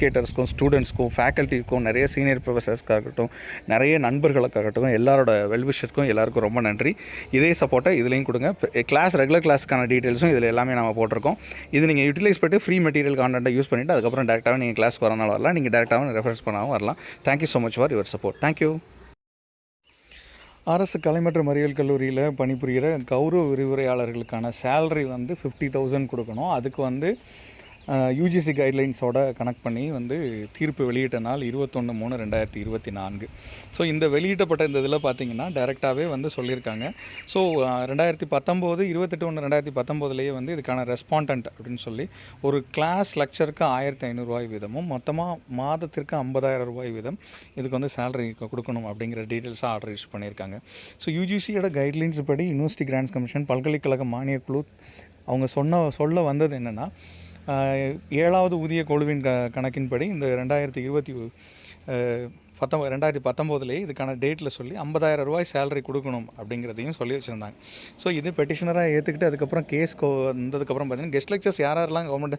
எஜுகேட்டர்ஸ்க்கும் ஸ்டூடெண்ட்ஸ்க்கும் ஃபேக்கல்ட்டிக்கும் நிறைய சீனியர் ப்ரொஃபஸர்ஸ்க்காகட்டும் நிறைய நண்பர்களுக்காகட்டும் எல்லாரோட வெல்விஷருக்கும் எல்லாருக்கும் ரொம்ப நன்றி. இதே சப்போர்ட்டை இதுலேயும் கொடுங்க. கிளாஸ் ரெகுலர் கிளாஸ்க்கான டீட்டெயில்ஸும் இதில் எல்லாமே நம்ம போட்டிருக்கோம். இது நீங்கள் யூட்டிலைஸ் பண்ணிட்டு ஃப்ரீ மெட்டீரியல் கான்டென்ட்டை யூஸ் பண்ணிவிட்டு அதுக்கப்புறம் டேரெக்டாகவே நீங்கள் கிளாஸ் வரனால வரலாம். நீங்கள் டேரெக்டாகவும் ரெஃபரன்ஸ் பண்ணாமல் வரலாம். Thank you so much for your support thank you அரசு கலை மற்றும் அறிவியல் கல்லூரியில் பணிபுரிகிற கௌரவ விரிவுரையாளர்களுக்கான சேலரி வந்து ஃபிஃப்டி தௌசண்ட் கொடுக்கணும். அதுக்கு வந்து யூஜிசி கைட்லைன்ஸோட கனெக்ட் பண்ணி வந்து தீர்ப்பு வெளியிட்ட நாள் இருபத்தொன்று மூணு ரெண்டாயிரத்தி இருபத்தி நான்கு. ஸோ இந்த வெளியிட்டப்பட்ட இந்த இதில் பார்த்தீங்கன்னா டைரெக்டாகவே வந்து சொல்லியிருக்காங்க. ஸோ ரெண்டாயிரத்தி பத்தொம்போது இருபத்தெட்டு ஒன்று ரெண்டாயிரத்தி பத்தொம்போதுலேயே வந்து இதுக்கான ரெஸ்பாண்டன்ட் அப்படின்னு சொல்லி ஒரு கிளாஸ் லெக்சருக்கு ஆயிரத்தி ஐநூறுரூவாய் வீதமும் மொத்தமாக மாதத்திற்கு ஐம்பதாயிரம் ரூபாய் வீதம் இதுக்கு வந்து சேலரி கொடுக்கணும் அப்படிங்கிற டீட்டெயில்ஸாக ஆர்டர் இஷ்யூ பண்ணியிருக்காங்க. ஸோ யூஜிசியோட கைட்லைன்ஸ் படி யூனிவர்சிட்டி கிராண்ட்ஸ் கமிஷன் பல்கலைக்கழக மானியக்குழு அவங்க சொன்ன சொல்ல வந்தது என்னென்னா ஏழாவது ஊதிய குழுவின் க கணக்கின்படி இந்த ரெண்டாயிரத்தி இருபத்தி பத்தொம்பது ரெண்டாயிரத்தி பத்தொம்போதுலேயே இதுக்கான டேட்டில் சொல்லி ஐம்பதாயிரம் ரூபாய் சேலரி கொடுக்கணும் அப்படிங்கிறதையும் சொல்லி வச்சுருந்தாங்க. ஸோ இது பெட்டிஷனராக ஏற்றுக்கிட்டு அதுக்கப்புறம் கேஸ் கோ வந்ததுக்கப்புறம் பார்த்தீங்கன்னா கெஸ்ட் லெக்சர்ஸ் யார் யாரெல்லாம் கவர்மெண்ட்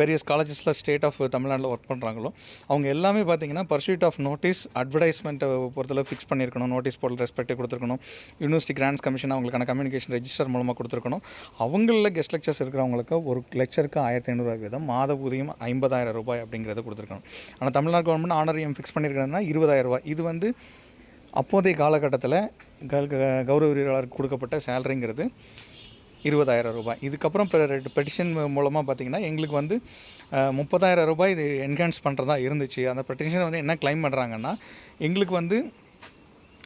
வேரியஸ் காலேஜஸில் ஸ்டேட் ஆஃப் தமிழ்நாட்டில் ஒர்க் பண்ணுறாங்களோ அவங்க எல்லாமே பார்த்தீங்கன்னா பர்சூட் ஆஃப் நோட்டீஸ் அட்வர்டைஸ்மெண்ட்டை பொறுத்தளவு ஃபிக்ஸ் பண்ணியிருக்கணும். நோட்டீஸ் போர்டல் ரெஸ்பெக்ட் கொடுத்துருக்கணும். யூனிவர்சிட்டி கிராண்ட்ஸ் கமிஷன் அவங்களுக்கான கம்யூனிகேஷன் ரெஜிஸ்டர் மூலமாக கொடுத்துருக்கணும். அவங்களில் கெஸ்ட் லெக்சர்ஸ் இருக்கிறவங்களுக்கு ஒரு லெக்சருக்கு ஆயிரத்தி ஐநூறுரூவா வீதம் மாத ஊதியம் ஐம்பதாயிரம் ரூபாய் அப்படிங்கிறத கொடுத்துருக்கணும். ஆனால் தமிழ்நாடு கவர்மெண்ட் ஆனரியம் ஃபிக்ஸ் பண்ணியிருக்கிறதுனா இருபதாயிரம் ரூபாய். இது வந்து அப்போதைய காலகட்டத்தில் கௌரவ வீரர்களுக்கு கொடுக்கப்பட்ட சேலரிங்கிறது இருபதாயிரம் ரூபாய். இதுக்கப்புறம் பெட்டிஷன் மூலமாக பார்த்திங்கன்னா எங்களுக்கு வந்து முப்பதாயிரம் ரூபாய் இது என்ஹான்ஸ் பண்ணுறதா இருந்துச்சு. அந்த பெட்டிஷன் வந்து என்ன கிளைம் பண்ணுறாங்கன்னா எங்களுக்கு வந்து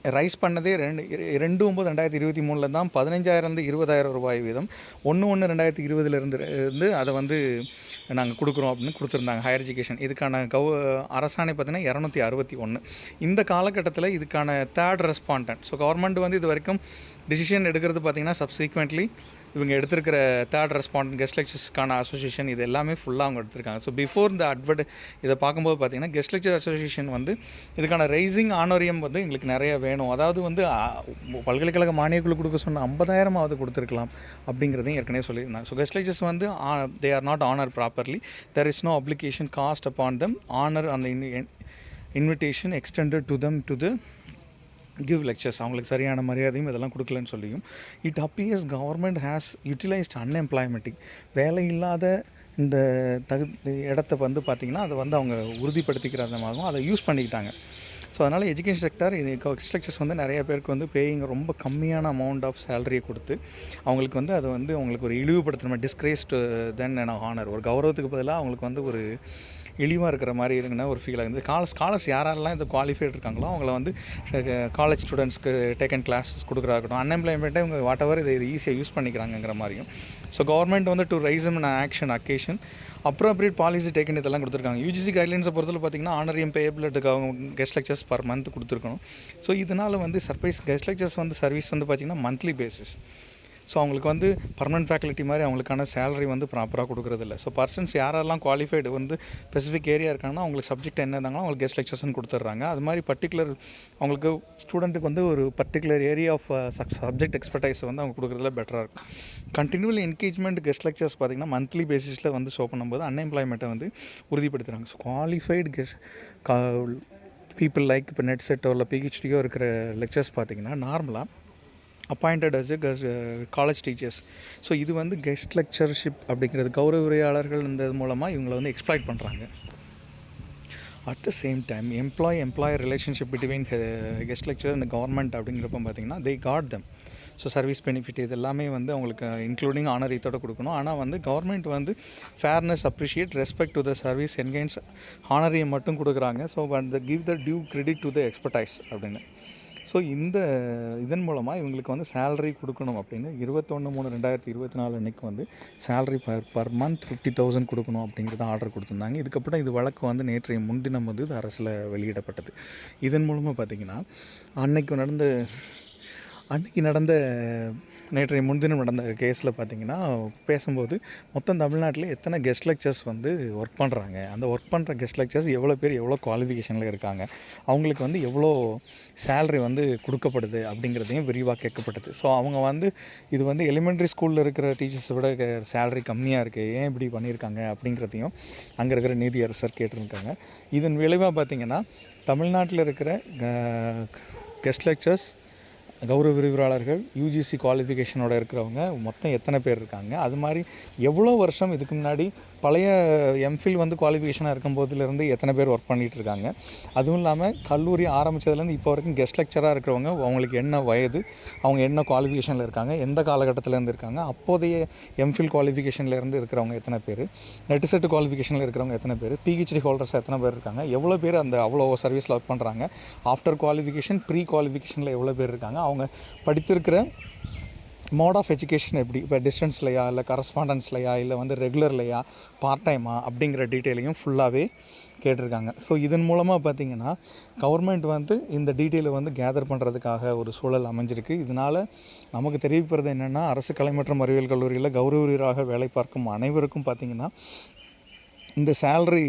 ரைஸ் பண்ணதே ரெண்டு ரெண்டு ஒம்பது ரெண்டாயிரத்தி இருபத்தி மூணில் தான் பதினஞ்சாயிரம் இருபதாயிரம் ரூபாய் வீதம். ஒன்று ஒன்று ரெண்டாயிரத்தி இருபதுலேருந்து இருந்து அதை வந்து நாங்கள் கொடுக்குறோம் அப்படின்னு கொடுத்துருந்தாங்க ஹையர் எஜுகேஷன் இதுக்கான கவ அரசாணை பார்த்தீங்கன்னா இரநூத்தி அறுபத்தி ஒன்று இந்த காலகட்டத்தில் இதுக்கான தேர்ட் ரெஸ்பாண்டன்ட் ஸோ கவர்மெண்ட் வந்து இது வரைக்கும் டிசிஷன் எடுக்கிறது பார்த்திங்கன்னா சப்சீக்வெண்ட்லி இவங்க எடுத்திருக்கிற தேர்ட் ரெஸ்பாண்ட் கெஸ்ட் லெக்சர்ஸ்க்கான அசோசியேஷன் இது எல்லாமே ஃபுல்லாக அவங்க எடுத்திருக்காங்க. ஸோ பிஃபோர் இந்த அட்வர்ட் இதை பார்க்கும்போது பார்த்தீங்கன்னா கெஸ்ட் லெக்சர் அசோசியேஷன் வந்து இதுக்கான ரைசிங் ஆனோரியம் வந்து எங்களுக்கு நிறைய வேணும். அதாவது வந்து பல்கலைக்கழக மானியக்குழு கொடுக்க சொன்ன ஐம்பதாயிரமாவது கொடுத்துருக்கலாம் அப்படிங்கிறதையும் ஏற்கனவே சொல்லியிருந்தாங்க. ஸோ கெஸ்ட் லெக்சர்ஸ் வந்து they are not honour properly there is no application cast upon them honour அந்த invitation extended to them to the give lectures அவங்களுக்கு சரியான மரியாதையும் இதெல்லாம் கொடுக்கலன்னு சொல்லியும். It appears government has utilised அன்எம்ப்ளாய்மெண்ட்டிங் வேலை இல்லாத இந்த தகு இடத்த வந்து பார்த்திங்கன்னா அதை வந்து அவங்க உறுதிப்படுத்திக்கிறதமாகவும் அதை யூஸ் பண்ணிக்கிட்டாங்க. ஸோ அதனால் எஜுகேஷன் செக்டார் இது ஸ்ட்ரக்சர்ஸ் வந்து நிறைய பேருக்கு வந்து பேயிங் ரொம்ப கம்மியான அமௌண்ட் ஆஃப் சேலரியை கொடுத்து அவங்களுக்கு வந்து அது வந்து அவங்களுக்கு ஒரு இழிவுபடுத்துகிற மாதிரி டிஸ்கிரேஸ்டு தென் என ஹானர் ஒரு கௌரவத்துக்கு பதிலாக அவங்களுக்கு வந்து ஒரு இழிவாக இருக்கிற மாதிரி இருக்குன்னா ஒரு ஃபீல் ஆகுது கால ஸ்காலர்ஸ் யாரெல்லாம் இந்த குவாலிஃபைட் இருக்காங்களோ அவங்கள வந்து காலேஜ் ஸ்டூடெண்ட்ஸ்க்கு டேக்கன் கிளாஸஸ் கொடுக்குறாகட்டும் அன்எம்ப்ளாய்மெண்ட்டை இவங்க வாட் எவர் இதை ஈஸியாக யூஸ் பண்ணிக்கிறாங்கங்கிற மாதிரியும். ஸோ கவர்மெண்ட் வந்து to rise in action occasion appropriate policy taken இதெல்லாம் கொடுத்துருக்காங்க. யூஜிசி கைட்லைன்ஸை பொறுத்தவரை பார்த்தீங்கன்னா ஆனரியம் பேபிளுக்கு அவங்க கெஸ்ட் லெக்சர்ஸ் பர் மந்த் கொடுத்துருக்கணும். ஸோ இதனால் வந்து சர்ப்ரைஸ் கெஸ்ட் லெக்சர்ஸ் வந்து சர்வீஸ் வந்து பார்த்திங்கன்னா மந்த்லி பேசிஸ் ஸோ அவங்களுக்கு வந்து பர்மனன்ட் ஃபேக்கல்ட்டி மாதிரி அவங்களுக்கான சேலரி வந்து ப்ராப்பராக கொடுக்குறதில்ல. ஸோ பர்சன்ஸ் யாரெல்லாம் குவாலிஃபைடு வந்து ஸ்பெசிஃபிக் ஏரியா இருக்காங்கன்னா அவங்களுக்கு சப்ஜெக்ட் என்ன இருந்தாங்களோ அவங்களுக்கு கெஸ்ட் லெக்சர்ஸ்னு கொடுத்துட்றாங்க அது மாதிரி பர்டிகுலர் அவங்களுக்கு ஸ்டூடெண்ட்டுக்கு வந்து ஒரு particular area of subject expertise வந்து அவங்க கொடுக்குறதுல பெட்டராக இருக்கும். கண்டினியூவல் என்கேஜ்மெண்ட் கெஸ்ட் லெக்சர்ஸ் பார்த்திங்கன்னா மந்த்லி பேசிஸில் வந்து ஷோ பண்ணும்போது அன்எம்ப்ளாய்மெண்ட்டை வந்து உறுதிப்படுத்துகிறாங்க so qualified guest people like இப்போ நெட் செட்டோ இல்லை பிஹெச்டியோ இருக்கிற லெக்சர்ஸ் பார்த்திங்கன்னா நார்மலாக appointed as college teachers so இது வந்து கெஸ்ட் லெக்சர்ஷிப் அப்படிங்கிறது கௌரவ உரையாளர்கள் இந்த மூலமாக இவங்களை வந்து எக்ஸ்ப்ளாய்ட் பண்ணுறாங்க at the same time employ employer relationship between guest lecturer and government அப்படிங்கிறப்ப பார்த்தீங்கன்னா they got them so service benefit இது எல்லாமே வந்து அவங்களுக்கு இன்க்ளூடிங் ஆனர் இதோட கொடுக்கணும். ஆனால் வந்து கவர்மெண்ட் வந்து fairness appreciate respect to the service engines honorarium மட்டும் கொடுக்குறாங்க. So and the give the due credit to the expertise அப்படின்னு. ஸோ இந்த இதன் மூலமாக இவங்களுக்கு வந்து சேலரி கொடுக்கணும் அப்படின்னு இருபத்தொன்று மூணு ரெண்டாயிரத்தி இருபத்தி நாலு அன்றைக்கி வந்து salary per per month fifty thousand கொடுக்கணும் அப்படிங்கிறத ஆர்டர் கொடுத்துருந்தாங்க. இதுக்கப்புறம் இது வழக்கு வந்து நேற்றைய முன்தினம் வந்து இது அரசில் வெளியிடப்பட்டது. இதன் மூலமாக பார்த்திங்கன்னா அன்னைக்கு நடந்த அன்றைக்கி நடந்த நேற்றைய முன்தினம் நடந்த கேஸில் பார்த்தீங்கன்னா பேசும்போது மொத்தம் தமிழ்நாட்டில் எத்தனை கெஸ்ட் லெக்சர்ஸ் வந்து ஒர்க் பண்ணுறாங்க அந்த ஒர்க் பண்ணுற கெஸ்ட் லெக்சர்ஸ் எவ்வளோ பேர் எவ்வளோ குவாலிஃபிகேஷனில் இருக்காங்க? அவங்களுக்கு வந்து எவ்வளோ சேலரி வந்து கொடுக்கப்படுது அப்படிங்கிறதையும் விரிவாக கேட்கப்பட்டது. ஸோ அவங்க வந்து இது வந்து எலிமெண்ட்ரி ஸ்கூலில் இருக்கிற டீச்சர்ஸை விட சேலரி கம்மியாக இருக்குது ஏன் இப்படி பண்ணியிருக்காங்க? அப்படிங்கிறதையும் அங்கே இருக்கிற நீதியரசர் கேட்டிருக்காங்க. இதன் விளைவாக பார்த்திங்கன்னா தமிழ்நாட்டில் இருக்கிற கெஸ்ட் லெக்சர்ஸ் கௌரவ விரிவுரையாளர்கள் யூஜிசி குவாலிஃபிகேஷனோட இருக்கிறவங்க மொத்தம் எத்தனை பேர் இருக்காங்க? அது மாதிரி எவ்வளோ வருஷம் இதுக்கு முன்னாடி பழைய எம்ஃபில் வந்து குவாலிஃபிகேஷனாக இருக்கும் போதுலேருந்து எத்தனை பேர் ஒர்க் பண்ணிகிட்டு இருக்காங்க அதுவும் இல்லாமல் கல்லூரி ஆரம்பித்ததுலேருந்து இப்போ வரைக்கும் கெஸ்ட் லெக்சராக இருக்கிறவங்க அவங்களுக்கு என்ன வயது அவங்க என்ன குவாலிஃபிகேஷனில் இருக்காங்க எந்த காலகட்டத்திலேருந்து இருக்காங்க அப்போதைய எம்ஃபில் குவாலிஃபிகேஷன்லேருந்து இருக்கிறவங்க எத்தனை பேர் நெட் செட் குவாலிஃபிகேஷனில் இருக்கிறவங்க எத்தனை பேர் பிஹெச்டி ஹோல்டர்ஸ் எத்தனை பேர் இருக்காங்க எவ்வளோ பேர் அந்த அவ்வளோ சர்வீஸில் ஒர்க் பண்ணுறாங்க ஆஃப்டர் குவாலிஃபிகேஷன் ப்ரீ குவாலிஃபிகேஷனில் எவ்வளோ பேர் இருக்காங்க அவங்க படித்திருக்கிற மோட் ஆஃப் எஜுகேஷன் எப்படி? இப்போ டிஸ்டன்ஸ்லையா இல்லை கரஸ்பாண்டன்ஸ்லையா இல்லை வந்து ரெகுலர்லையா பார்ட் டைமா அப்படிங்கிற டீட்டெயிலையும் ஃபுல்லாகவே கேட்டிருக்காங்க. ஸோ இதன் மூலமாக பார்த்திங்கன்னா கவர்மெண்ட் வந்து இந்த டீட்டெயிலை வந்து கேதர் பண்ணுறதுக்காக ஒரு சூழல் அமைஞ்சிருக்கு. இதனால் நமக்கு தெரிவிப்பது என்னென்னா அரசு கலை மற்றும் அறிவியல் கல்லூரியில் கௌரவீராக வேலை பார்க்கும் அனைவருக்கும் பார்த்திங்கன்னா இந்த சேல்ரி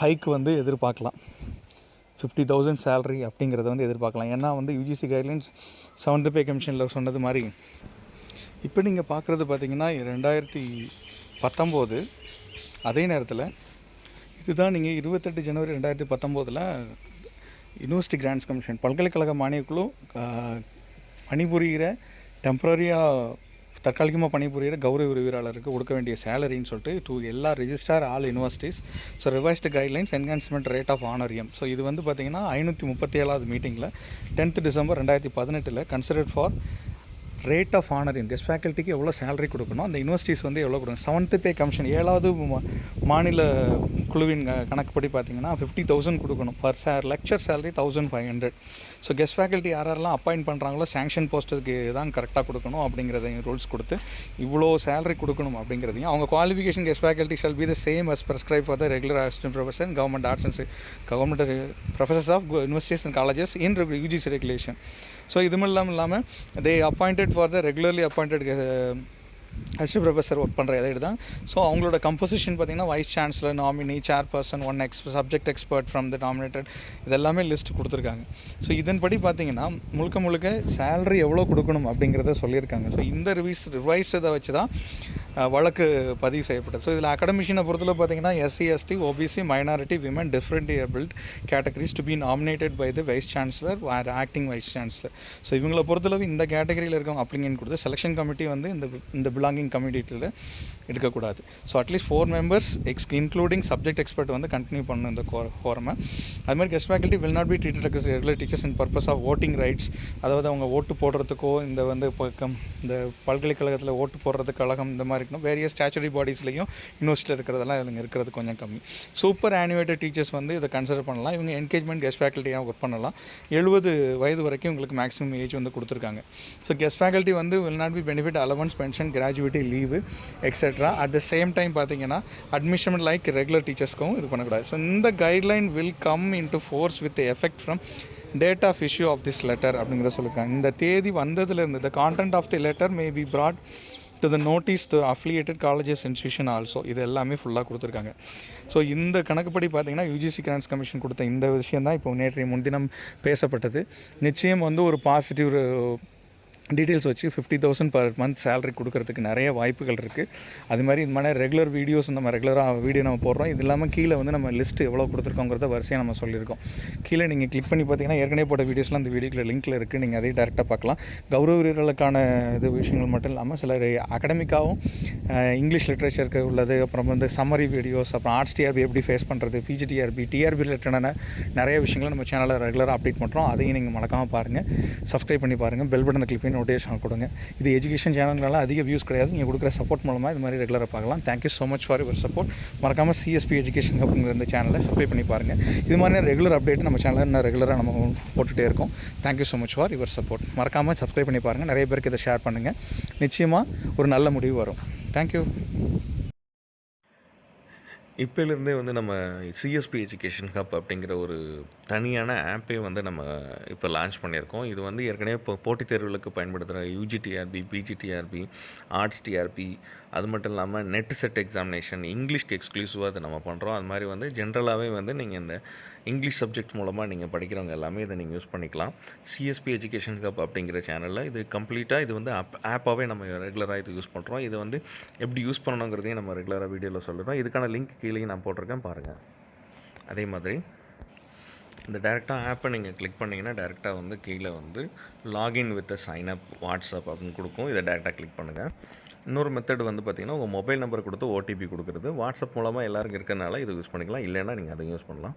ஹைக் வந்து எதிர்பார்க்கலாம். ஃபிஃப்டி தௌசண்ட் சேலரி அப்படிங்கிறத வந்து எதிர்பார்க்கலாம். ஏன்னா வந்து யூஜிசி கைட்லைன்ஸ் செவன்த் பே கமிஷனில் சொன்னது மாதிரி இப்போ நீங்கள் பார்க்குறது பார்த்தீங்கன்னா ரெண்டாயிரத்தி பத்தொம்போது அதே நேரத்தில் இதுதான் நீங்கள் இருபத்தெட்டு ஜனவரி ரெண்டாயிரத்தி பத்தொம்போதில் யூனிவர்சிட்டி கிராண்ட்ஸ் கமிஷன் பல்கலைக்கழக மானியக்குழு பணிபுரிகிற டெம்பரரியாக தற்காலிகமாக பணிபுரிகிற கௌரவ விரிவுரையாளருக்கு கொடுக்க வேண்டிய சேலரின்னு சொல்லிட்டு டூ எல்லா registrar all universities so revised guidelines enhancement rate of honorarium so இது வந்து பார்த்திங்கன்னா ஐநூற்றி முப்பத்தி ஏழாவது மீட்டிங்கில் டென்த் டிசம்பர் ரெண்டாயிரத்தி பதினெட்டில் considered for rate of honorarium guest ஃபேக்கல்ட்டிக்கு எவ்வளோ சேலரி கொடுக்கணும்? அந்த யூனிவர்சிட்டிஸ் வந்து எவ்வளோ கொடுக்கணும்? செவன்த்து பே கமிஷன் ஏழாவது மாநில குழுவின் கணக்குப்படி பார்த்தீங்கன்னா ஃபிஃப்டி தௌசண்ட் கொடுக்கணும். Per sir lecture salary thousand five hundred so guest faculty யார் யாரெல்லாம் அப்பாயிண்ட் பண்ணுறாங்களோ சேங்ஷன் போஸ்ட்டுக்கு தான் கரெக்டாக கொடுக்கணும் அப்படிங்கிறதையும் ரூல்ஸ் கொடுத்து இவ்வளோ சேலரி கொடுக்கணும் அப்படிங்கிறதையும் அவங்க qualification guest faculty shall be the same as prescribe for the regular assistant professor government arts and government professors of universities and colleges in UGC regulation so இது இல்லாமல் இல்லாமல் they appointed for the regularly appointed assistant professor work பண்ணுற இதை தான் so அவங்களோட composition பார்த்திங்கன்னா vice chancellor nominee chairperson one ex subject expert from the nominated இதெல்லாமே list கொடுத்துருக்காங்க. ஸோ இதன்படி பார்த்தீங்கன்னா முழுக்க முழுக்க சேலரி எவ்வளோ கொடுக்கணும் அப்படிங்கிறத சொல்லியிருக்காங்க. ஸோ இந்த ரிவைஸ் ரிவைஸ் இதை வச்சு தான் வழக்கு பதிவு செய்யப்பட்டது. ஸோ இதில் அகடமிஷினை பொறுத்தவரை பார்த்தீங்கன்னா SC ST OBC minority women different abled categories to be nominated by the vice chancellor or acting vice chancellor so இவங்களை பொறுத்தளவு இந்த கேட்டகரியில் இருக்கவங்க அப்படிங்கன்னு கொடுத்து செலெக்ஷன் கமிட்டி வந்து இந்த இந்த பிலாங்கிங் கம்யூனிட்டியில் எடுக்கக்கூடாது so at least four members ex including subject expert வந்து கண்டினியூ பண்ணணும் இந்த ஃபோரமை அது மாதிரி guest faculty will not be treated as regular teachers in purpose of voting rights அதாவது அவங்க ஓட்டு போடுறதுக்கோ இந்த வந்து இப்போ இந்த பல்கலைக்கழகத்தில் ஓட்டு போடுறது கழகம் இந்த மாதிரி இருக்கணும். வேரியஸ் ஸ்டாச்சுரி பாடிஸ்லையும் யூனிவர்சிட்டியில் இருக்கிறதெல்லாம் இவங்க இருக்கிறது கொஞ்சம் கம்மி. சூப்பர் ஆனிவேட்டட் டீச்சர்ஸ் வந்து இதை கன்சிடர் பண்ணலாம். இவங்க என்கேஜ்மெண்ட் கெஸ்ட் ஃபேக்கல்ட்டியாக ஒர்க் பண்ணலாம். எழுபது வயது வரைக்கும் உங்களுக்கு மேக்ஸிமம் ஏஜ் வந்து கொடுத்துருக்காங்க. ஸோ கெஸ்ட் ஃபேக்கல்ட்டி வந்து will not be benefit allowance pension gratuity leave etcetera at the same time பார்த்தீங்கன்னா அட்மிஷன் லைக் ரெகுலர் டீச்சர்ஸ்க்கும் இது பண்ணக்கூடாது. ஸோ இந்த guideline will come into force with effect from date of issue of this letter அப்படிங்கிறத சொல்லியிருக்காங்க. இந்த தேதி வந்ததுலேருந்து the content of the letter may be brought to the notice the affiliated colleges institution also இது எல்லாமே ஃபுல்லாக கொடுத்துருக்காங்க. ஸோ இந்த கணக்குப்படி பார்த்தீங்கன்னா யூஜிசி கிராண்ட்ஸ் கமிஷன் கொடுத்த இந்த விஷயம் தான் இப்போ நேற்றைய முன்தினம் பேசப்பட்டது. நிச்சயம் வந்து ஒரு பாசிட்டிவ் டீட்டெயில்ஸ் வச்சு fifty thousand per month salary கொடுக்கறதுக்கு நிறைய வாய்ப்புகள் இருக்குது அது மாதிரி இந்த மாதிரி ரெகுலர் வீடியோஸ் நம்ம ரெகுலராக வீடியோ நம்ம போடுறோம். இது இல்லாமல் கீழே வந்து நம்ம லிஸ்ட் எவ்வளோ கொடுத்துருக்கோங்கிறத வரிசையாக நம்ம சொல்லியிருக்கோம். கீழே நீங்கள் கிளிக் பண்ணி பார்த்தீங்கன்னா ஏற்கனவே போட்ட வீடியோஸ்லாம் அந்த வீடியோக்கில் லிங்க்கில் இருக்குது நீங்கள் அதையும் டேரெக்டாக பார்க்கலாம். கௌரவ வீரர்களுக்கான இது விஷயங்கள் மட்டும் இல்லாமல் சில அகடமிக்காகவும் இங்கிலீஷ் லிட்ரேச்சருக்கு உள்ளது. அப்புறம் வந்து சம்மரி வீடியோஸ் அப்புறம் ஆர்ட்ஸ் டிஆர்பி எப்படி ஃபேஸ் பண்ணுறது பிஜிடிஆர்பி டிஆர்பி ரிலேட்டடான நிறைய விஷயங்களை நம்ம சேனலில் ரெகுலராக அப்டேட் பண்ணுறோம் அதையும் நீங்கள் மறக்காமல் பாருங்கள் சப்ஸ்கிரைப் பண்ணி பாருங்கள் பெல் பட்டனை கிளிக் பண்ணி நோட்டிஃபிகேஷன் கொடுங்க. இது எஜுகேஷன் சேனல்னால அதிக வியூஸ் கிடையாது. நீங்கள் கொடுக்குற சப்போர்ட் மூலமாக இது மாதிரி ரெகுலராக பார்க்கலாம். Thank you so much for your support மறக்காமல் சிஎஸ்பி எஜுகேஷன் அப்படிங்கிற இந்த சேனலை சப்ஸ்கிரைப் பண்ணி பாருங்கள் இது மாதிரி ரெகுலர் அப்டேட் நம்ம சேனலில் இன்னும் ரெகுலராக நம்ம போட்டுகிட்டே இருக்கோம். Thank you so much for your support மறக்காமல் சப்ஸ்கிரைப் பண்ணி பாருங்கள் நிறைய பேருக்கு இதை ஷேர் பண்ணுங்கள் நிச்சயமாக ஒரு நல்ல முடிவு வரும். தேங்க்யூ இப்போலேருந்தே வந்து நம்ம சிஎஸ்பி எஜுகேஷன் ஹப் அப்படிங்கிற ஒரு தனியான ஆப்பே வந்து நம்ம இப்போ லான்ச் பண்ணியிருக்கோம். இது வந்து ஏற்கனவே இப்போ போட்டித் தேர்வுகளுக்கு பயன்படுத்துகிற யூஜிடிஆர்பி பிஜிடிஆர்பி ஆர்ட்ஸ் டிஆர்பி அது மட்டும் இல்லாமல் நெட் செட் எக்ஸாமினேஷன் இங்கிலீஷ்க்கு எக்ஸ்க்ளூசிவாக அதை நம்ம பண்ணுறோம் அது மாதிரி வந்து ஜென்ரலாகவே வந்து நீங்கள் இந்த இங்கிலீஷ் சப்ஜெக்ட் மூலமாக நீங்கள் படிக்கிறவங்க எல்லாமே இதை நீங்கள் யூஸ் பண்ணிக்கலாம். சிஎஸ்பி எஜுகேஷன் ஹப் அப்படிங்கிற சேனலில் இது கம்ப்ளீட்டாக இது வந்து ஆப் ஆப்பாகவே நம்ம ரெகுலராக இது யூஸ் பண்ணுறோம் இது வந்து எப்படி யூஸ் பண்ணணுங்கிறதையும் நம்ம ரெகுலராக வீடியோவில் சொல்லுறோம் இதுக்கான லிங்க் கீழே நான் போட்டிருக்கேன். பாருங்கள் அதே மாதிரி இந்த டேரெக்டாக ஆப்பை நீங்கள் கிளிக் பண்ணிங்கன்னா டேரெக்டாக வந்து கீழே வந்து லாகின் வித் சைன்அப் வாட்ஸ்அப் அப்படின்னு கொடுக்கும். இதை டேரெக்டாக கிளிக் பண்ணுங்கள் இன்னொரு மெத்தட் வந்து பார்த்திங்கன்னா உங்கள் மொபைல் நம்பர் கொடுத்து ஓடிபி கொடுக்குறது. வாட்ஸ்அப் மூலமாக எல்லாருக்கும் இருக்கிறனால இது யூஸ் பண்ணிக்கலாம். இல்லைன்னா நீங்கள் அதை யூஸ் பண்ணலாம்.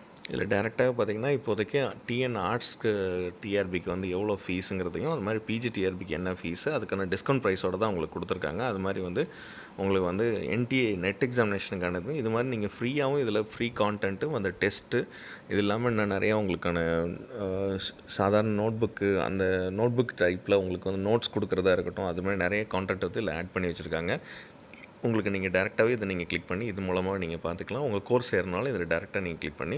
இதில் டேரெக்டாக பார்த்தீங்கன்னா இப்போதைக்கு டிஎன் ஆர்ட்ஸ்க்கு டிஆர்பிக்கு வந்து எவ்வளோ ஃபீஸுங்கிறதையும் அது மாதிரி பிஜி டிஆர்பிக்கு என்ன ஃபீஸு அதுக்கான டிஸ்கவுண்ட் ப்ரைஸோட தான் உங்களுக்கு கொடுத்துருக்காங்க. அது மாதிரி வந்து உங்களுக்கு வந்து என்டிஏ நெட் எக்ஸாமினேஷனுக்கானது இது மாதிரி நீங்கள் ஃப்ரீயாகவும் இதில் ஃப்ரீ கான்டென்ட்டு அந்த டெஸ்ட்டு இது இல்லாமல் இன்னும் நிறையா உங்களுக்கான சாதாரண நோட்புக்கு அந்த நோட்புக் டைப்பில் உங்களுக்கு வந்து நோட்ஸ் கொடுக்குறதா இருக்கட்டும் அது மாதிரி நிறைய கான்டென்ட் வந்து இதில் ஆட் பண்ணி வச்சுருக்காங்க. உங்களுக்கு நீங்கள் டேரெக்டாகவே இதை நீங்கள் கிளிக் பண்ணி இது மூலமாக நீங்கள் பார்த்துக்கலாம். உங்கள் கோர்ஸ் சேரனாலும் இதில் டேரெக்டாக நீங்கள் கிளிக் பண்ணி